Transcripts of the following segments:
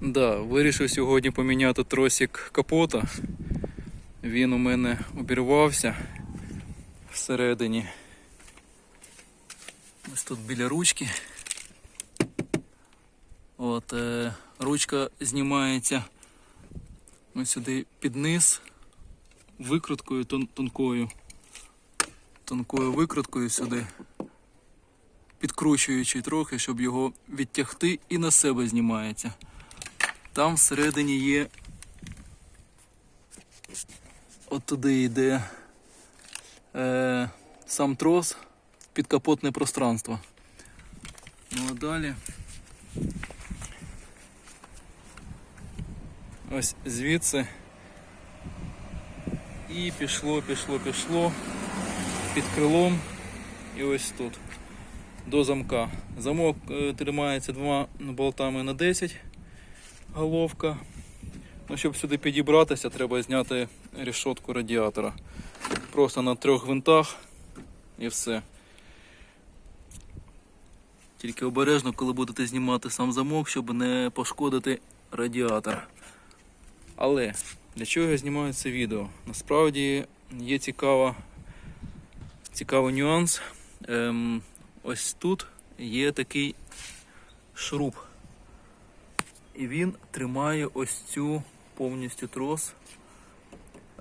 Да, вирішив сьогодні поміняти тросик капота. Він у мене обірвався всередині. Ось тут біля ручки. От, е, ручка знімається ось сюди під низ викруткою тон- тонкою. Тонкою викруткою сюди. Підкручуючи трохи, щоб його відтягти і на себе знімається. Там всередині є. От туди йде е, сам трос, підкапотне пространство. Ну а далі. Ось звідси. І пішло, пішло, пішло під крилом. І ось тут. До замка. Замок е, тримається двома болтами на 10 головка. Ну, щоб сюди підібратися, треба зняти решетку радіатора. Просто на трьох гвинтах і все. Тільки обережно, коли будете знімати сам замок, щоб не пошкодити радіатор. Але для чого я знімаю це відео? Насправді є цікава, цікавий нюанс. Ем, ось тут є такий шуруп. І він тримає ось цю повністю трос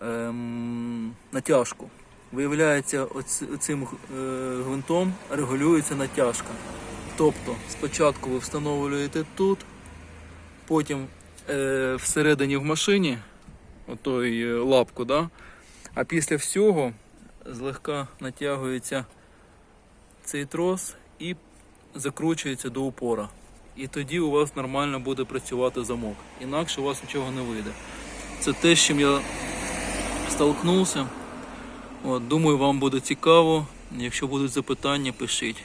ем, натяжку. Виявляється, цим е, гвинтом регулюється натяжка. Тобто спочатку ви встановлюєте тут, потім е, всередині в машині, отой е, лапку, да? а після всього злегка натягується цей трос і закручується до упора. І тоді у вас нормально буде працювати замок. Інакше у вас нічого не вийде. Це те, з чим я столкнувся. От, думаю, вам буде цікаво. Якщо будуть запитання, пишіть.